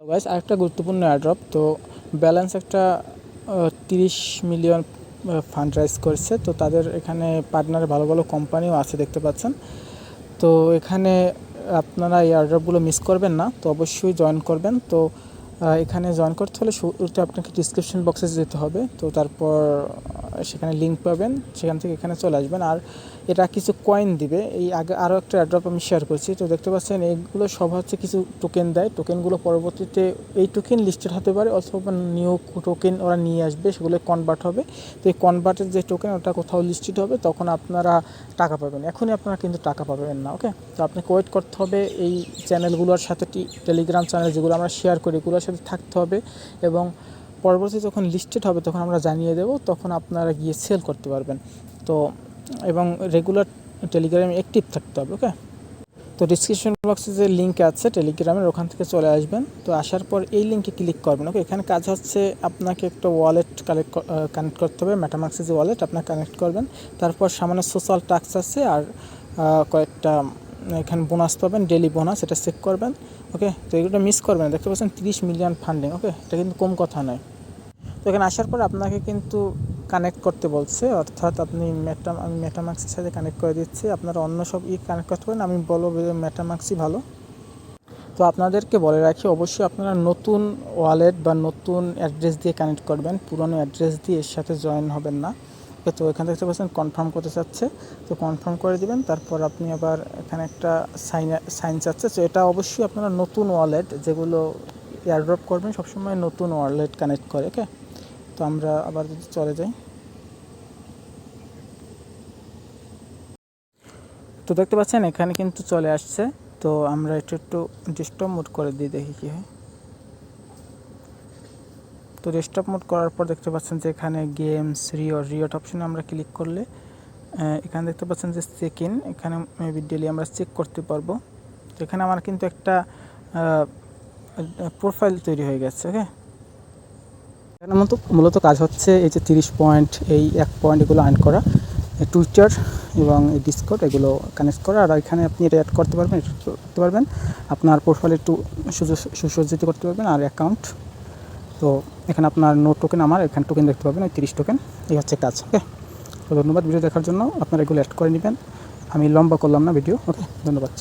Guys আরেকটা গুরুত্বপূর্ণ airdrop তো ব্যালেন্স একটা তিরিশ মিলিয়ন ফান্ড রাইজ করছে। তো তাদের এখানে পার্টনারে ভালো ভালো কোম্পানিও আছে, দেখতে পাচ্ছেন। তো এখানে আপনারা এই অ্যাড্রপগুলো মিস করবেন না, তো অবশ্যই জয়েন করবেন। তো এখানে জয়েন করতে হলে শুরুতে আপনাকে ডিসক্রিপশন বক্সে যেতে হবে। তো তারপর সেখানে লিঙ্ক পাবেন, সেখান থেকে এখানে চলে আসবেন। আর এটা কিছু কয়েন দিবে। এই আগে আরও একটা অ্যাড্রপ আমি শেয়ার করছি। তো দেখতে পাচ্ছেন এইগুলো সব হচ্ছে কিছু টোকেন দেয়। টোকেনগুলো পরবর্তীতে এই টোকেন লিস্টেড হতে পারে, অথবা নিউ টোকেন ওরা নিয়ে আসবে সেগুলো কনভার্ট হবে। তো এই কনভার্টের যে টোকেন ওটা কোথাও লিস্টেড হবে, তখন আপনারা টাকা পাবেন। এখনই আপনারা কিন্তু টাকা পাবেন না ওকে তো আপনাকে ওয়েট করতে হবে এই চ্যানেলগুলোর সাথে টেলিগ্রাম চ্যানেল যেগুলো আমরা শেয়ার করি, এগুলোর সাথে থাকতে হবে। এবং পরবর্তী যখন লিস্টেড হবে তখন আমরা জানিয়ে দেব, তখন আপনারা গিয়ে সেল করতে পারবেন। তো, এবং রেগুলার টেলিগ্রামে অ্যাক্টিভ থাকতে হবে ওকে তো ডিসক্রিপশন বক্সে যে লিঙ্ক আছে টেলিগ্রামের ওখান থেকে চলে আসবেন। তো আসার পর এই লিঙ্কে ক্লিক করবেন ওকে এখানে কাজ হচ্ছে আপনাকে একটা ওয়ালেট কালেক্ট কানেক্ট করতে হবে মেটামাক্সের যে ওয়ালেট আপনার কানেক্ট করবেন। তারপর সামান্য সোশ্যাল টাক্স আছে আর কয়েকটা এখানে বোনাস পাবেন ডেলি বোনাস এটা চেক করবেন ওকে তো এগুলো মিস করবেন দেখতে পাচ্ছেন তিরিশ মিলিয়ন ফান্ডিং ওকে এটা কিন্তু কম কথা নয়। তো এখানে আসার পর আপনাকে কিন্তু কানেক্ট করতে বলছে, অর্থাৎ আপনি মেটা আমি মেটামাক্সের সাথে কানেক্ট করে দিচ্ছি। আপনারা অন্য সব ই কানেক্ট করতে পারেন, আমি বলব মেটামাক্সই ভালো। তো আপনাদেরকে বলে রাখি, অবশ্যই আপনারা নতুন ওয়ালেট বা নতুন অ্যাড্রেস দিয়ে কানেক্ট করবেন। পুরনো অ্যাড্রেস দিয়ে এর সাথে জয়েন হবেন না। তো এখান থেকে পাচ্ছেন কনফার্ম করতে চাচ্ছে। তো কনফার্ম করে দিবেন, তারপর আপনি আবার এখানে একটা সাইন সাইন চাচ্ছে। তো এটা অবশ্যই আপনারা নতুন ওয়ালেট যেগুলো এয়ারড্রপ করবেন, সবসময় নতুন ওয়ালেট কানেক্ট করে ওকে তো আমরা আবার যদি চলে যাই। তো দেখতে পাচ্ছেন, এখানে কিন্তু চলে আসছে। তো আমরা একটু একটু ডিস্টার্ব মোড করে দিই, দেখি কী হয়। তো ডিস্টার্ব মোড করার পর দেখতে পাচ্ছেন যে এখানে গেমস রিওট রিওট অপশনে আমরা ক্লিক করলে এখানে দেখতে পাচ্ছেন যে চেক ইন এখানে মেবি ডেলি আমরা চেক করতে পারব। তো এখানে আমার কিন্তু একটা প্রোফাইল তৈরি হয়ে গেছে ওকে এখানে মূলত মূলত কাজ হচ্ছে এই যে তিরিশ পয়েন্ট, এই এক পয়েন্ট এগুলো আর্ন করা টুইটার এবং এই ডিসকট এগুলো কানেক্ট করা। আর এখানে আপনি এটা অ্যাড করতে পারবেন করতে পারবেন। আপনার প্রোফাইল একটু সুজ- সুসজ্জিত করতে পারবেন আর অ্যাকাউন্ট তো এখানে আপনার নো টোকেন আমার, এখানে টোকেন দেখতে পাবেন ওই তিরিশ টোকেন এই হচ্ছে কাজ ওকে তো ধন্যবাদ ভিডিও দেখার জন্য। আপনারা এগুলো অ্যাড করে নেবেন। আমি লম্বা করলাম না ভিডিও ওকে ধন্যবাদ।